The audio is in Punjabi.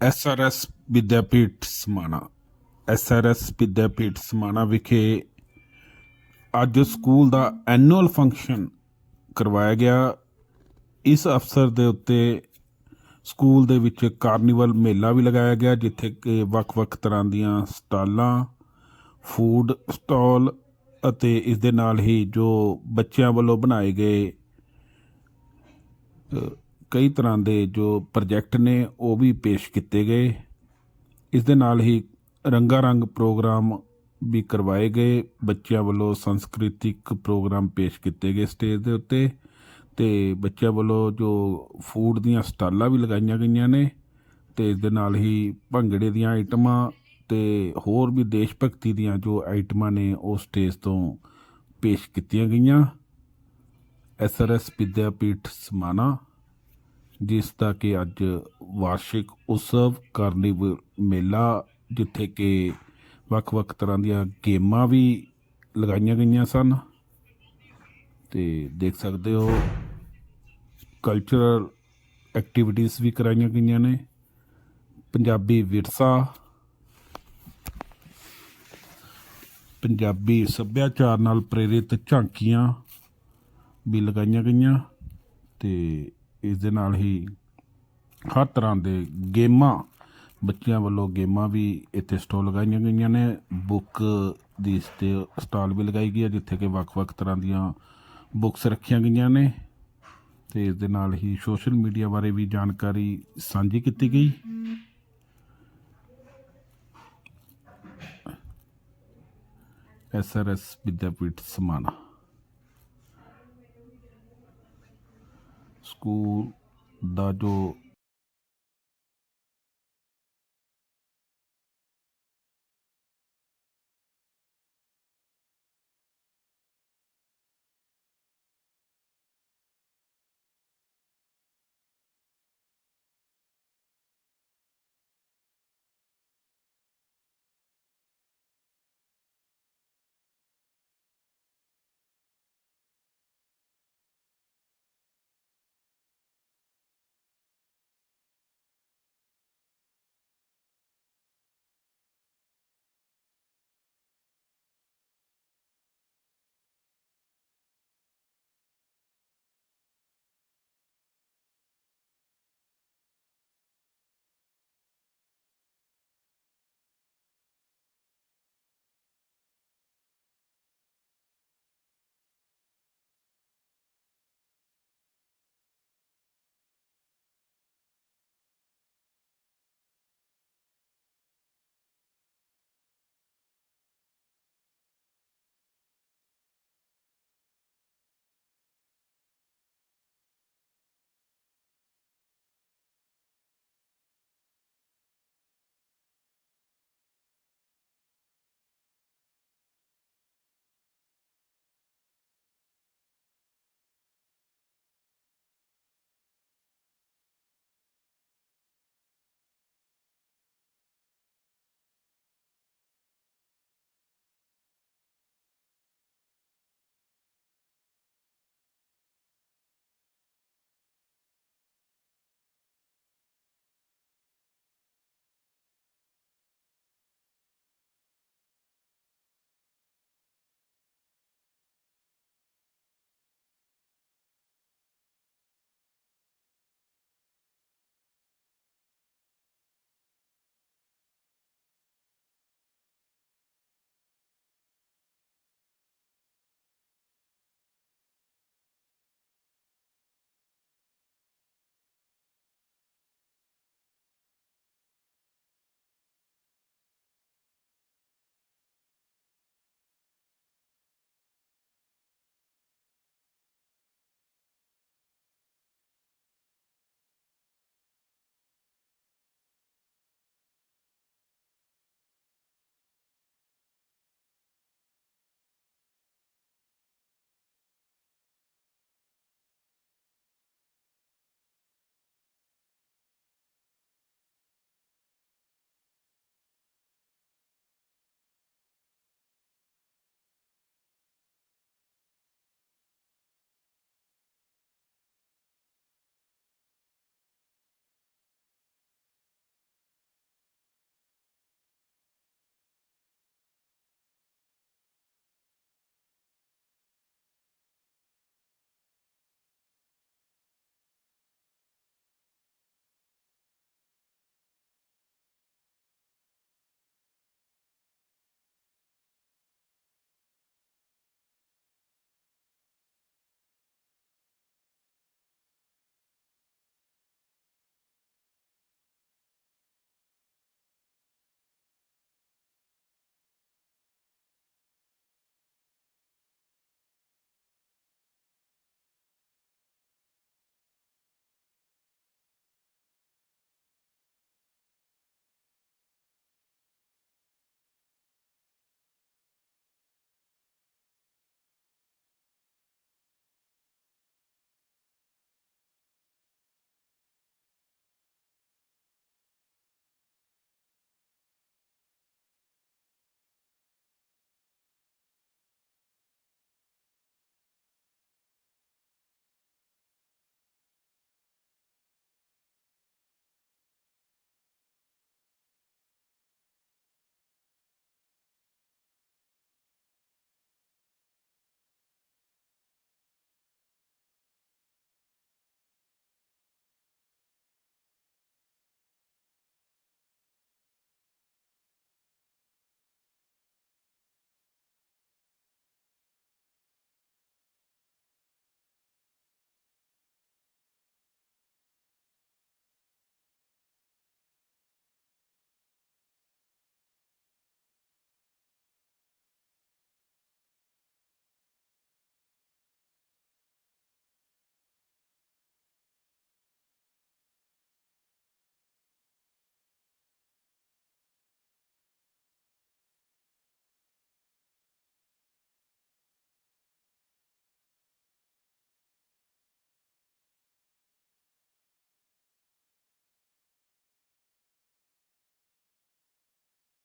ਐਸਆਰਐਸ ਵਿਦਿਆਪੀਠ ਸਮਾਣਾ ਐਸਆਰਐਸ ਵਿਦਿਆਪੀਠ ਸਮਾਣਾ ਵਿਖੇ ਅੱਜ ਸਕੂਲ ਦਾ ਐਨੂਅਲ ਫੰਕਸ਼ਨ ਕਰਵਾਇਆ ਗਿਆ। ਇਸ ਅਵਸਰ ਦੇ ਉੱਤੇ ਸਕੂਲ ਦੇ ਵਿੱਚ ਕਾਰਨੀਵਲ ਮੇਲਾ ਵੀ ਲਗਾਇਆ ਗਿਆ, ਜਿੱਥੇ ਕਿ ਵੱਖ-ਵੱਖ ਤਰ੍ਹਾਂ ਦੀਆਂ ਸਟਾਲਾਂ ਫੂਡ ਸਟਾਲ ਅਤੇ ਇਸ ਦੇ ਨਾਲ ਹੀ ਜੋ ਬੱਚਿਆਂ ਵੱਲੋਂ ਬਣਾਏ ਗਏ ਕਈ ਤਰ੍ਹਾਂ ਦੇ ਜੋ ਪ੍ਰੋਜੈਕਟ ਨੇ, ਉਹ ਵੀ ਪੇਸ਼ ਕੀਤੇ ਗਏ। ਇਸ ਦੇ ਨਾਲ ਹੀ ਰੰਗਾ ਰੰਗ ਪ੍ਰੋਗਰਾਮ ਵੀ ਕਰਵਾਏ ਗਏ। ਬੱਚਿਆਂ ਵੱਲੋਂ ਸੰਸਕ੍ਰਿਤਿਕ ਪ੍ਰੋਗਰਾਮ ਪੇਸ਼ ਕੀਤੇ ਗਏ ਸਟੇਜ ਦੇ ਉੱਤੇ ਤੇ ਬੱਚਿਆਂ ਵੱਲੋਂ ਜੋ ਫੂਡ ਦੀਆਂ ਸਟਾਲਾਂ ਵੀ ਲਗਾਈਆਂ ਗਈਆਂ ਨੇ ਤੇ ਇਸ ਦੇ ਨਾਲ ਹੀ ਭੰਗੜੇ ਦੀਆਂ ਆਈਟਮਾਂ ਤੇ ਹੋਰ ਵੀ ਦੇਸ਼ ਭਗਤੀ ਦੀਆਂ ਜੋ ਆਈਟਮਾਂ ਨੇ, ਉਹ ਸਟੇਜ ਤੋਂ ਪੇਸ਼ ਕੀਤੀਆਂ ਗਈਆਂ। ਐਸਆਰਐਸ ਵਿਦਿਆਪੀਠ ਸਮਾਨਾ ਜਿਸ ਦਾ ਕਿ ਅੱਜ ਵਾਰਸ਼ਿਕ ਉਤਸਵ, ਕਾਰਨੀਵਲ ਮੇਲਾ, ਜਿੱਥੇ ਕਿ ਵੱਖ-ਵੱਖ ਤਰ੍ਹਾਂ ਦੀਆਂ ਗੇਮਾਂ ਵੀ ਲਗਾਈਆਂ ਗਈਆਂ ਸਨ। ਤੇ ਦੇਖ ਸਕਦੇ ਹੋ ਕਲਚਰਲ ਐਕਟੀਵਿਟੀਜ਼ ਵੀ ਕਰਾਈਆਂ ਗਈਆਂ ਨੇ। ਪੰਜਾਬੀ ਵਿਰਸਾ, ਪੰਜਾਬੀ ਸੱਭਿਆਚਾਰ ਨਾਲ ਪ੍ਰੇਰਿਤ ਝਾਂਕੀਆਂ ਵੀ ਲਗਾਈਆਂ ਗਈਆਂ। ਤੇ ਇਸ ਦੇ ਨਾਲ ਹੀ ਹਰ ਤਰ੍ਹਾਂ ਦੇ ਗੇਮਾਂ, ਬੱਚਿਆਂ ਵੱਲੋਂ ਗੇਮਾਂ ਵੀ ਇੱਥੇ ਸਟਾਲ ਲਗਾਈਆਂ ਗਈਆਂ ਨੇ। ਬੁੱਕ ਦੀ ਸਟੇ ਸਟਾਲ ਵੀ ਲਗਾਈ ਗਈ ਹੈ, ਜਿੱਥੇ ਕਿ ਵੱਖ-ਵੱਖ ਤਰ੍ਹਾਂ ਦੀਆਂ ਬੁੱਕਸ ਰੱਖੀਆਂ ਗਈਆਂ ਨੇ। ਤੇ ਇਸ ਦੇ ਨਾਲ ਹੀ ਸੋਸ਼ਲ ਮੀਡੀਆ ਬਾਰੇ ਵੀ ਜਾਣਕਾਰੀ ਸਾਂਝੀ ਕੀਤੀ ਗਈ। ਐਸਆਰਐਸ ਵਿਦਿਆਪੀਠ ਸਮਾਣਾ। ਸਕੂਲ ਦਾ ਜੋ